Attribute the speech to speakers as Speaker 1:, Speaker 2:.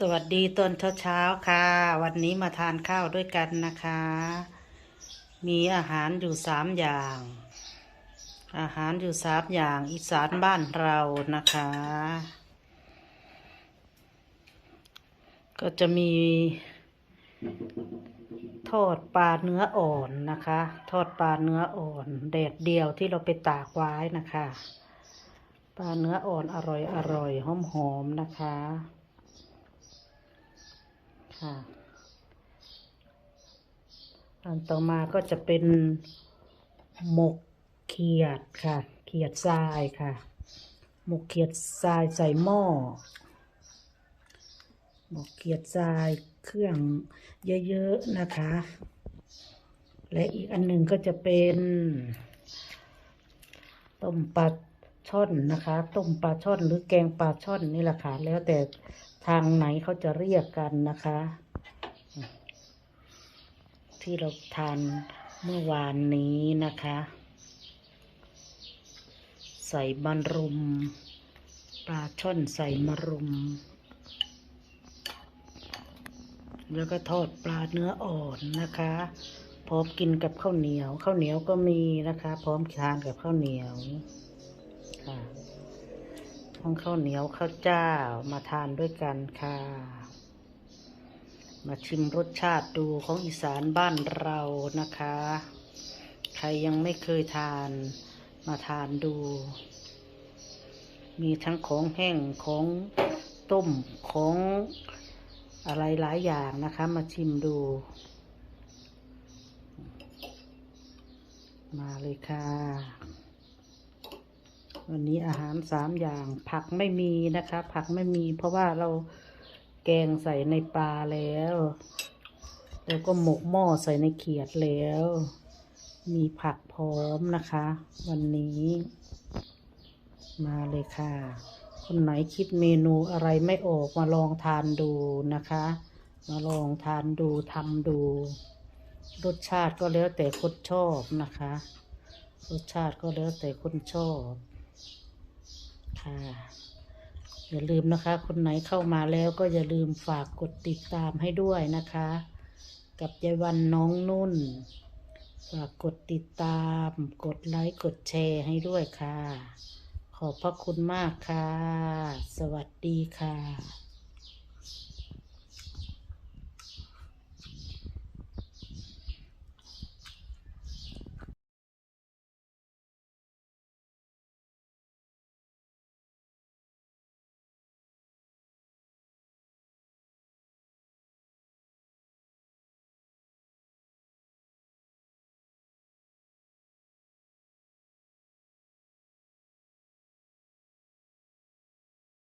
Speaker 1: สวัสดีตอนเช้าๆค่ะ วันนี้มาทานข้าวด้วยกันนะคะ มีอาหารอยู่สามอย่าง อาหารอยู่สามอย่างอีสานบ้านเรานะคะ ก็จะมี ทอดปลาเนื้ออ่อนนะคะ ทอดปลาเนื้ออ่อนแดดเดียวที่เราไปตากไว้นะคะ ปลาเนื้ออ่อนอร่อยอร่อยหอมหอมนะคะ ค่ะ อันต่อมาก็จะเป็นหมกเขียดค่ะ เขียดทรายค่ะ หมกเขียดทรายใส่หม้อ หมกเขียดทรายเครื่องเยอะๆนะคะ และอีกอันหนึ่งก็จะเป็นต้มปลา ช่อนนะคะ ต้มปลาช่อนหรือแกงปลาช่อนนี่แหละค่ะ แล้วแต่ทางไหนเขาจะเรียกกันนะคะ ที่เราทานเมื่อวานนี้นะคะ ใส่มะรุม ปลาช่อนใส่มะรุม แล้วก็ทอดปลาเนื้ออ่อนนะคะ พร้อมกินกับข้าวเหนียว ข้าวเหนียวก็มีนะคะ พร้อมทานกับข้าวเหนียว ค่ะทั้งข้าวเหนียวข้าวเจ้ามาทานด้วยกันค่ะ มาชิมรสชาติดูของอีสานบ้านเรานะคะ ใครยังไม่เคยทานมาทานดู มีทั้งของแห้งของต้มของอะไรหลายอย่างนะคะ มาชิมดู มาเลยค่ะ วันนี้อาหารสามอย่าง ผักไม่มีนะคะ ผักไม่มี เพราะว่าเราแกงใส่ในปลาแล้ว แล้วก็หมกหม้อใส่ในเขียดแล้ว มีผักพร้อมนะคะ วันนี้ มาเลยค่ะ คนไหนคิดเมนูอะไรไม่ออกมาลองทานดูนะคะ มาลองทานดูทำดู รสชาติก็แล้วแต่คนชอบนะคะรสชาติก็แล้วแต่คนชอบ ค่ะ อย่าลืมนะคะ คนไหนเข้ามาแล้วก็อย่าลืมฝากกดติดตามให้ด้วยนะคะ กับยายวันน้องนุ่น ฝากกดติดตาม กดไลค์กดแชร์ให้ด้วยค่ะ ขอบพระคุณมากค่ะ สวัสดีค่ะ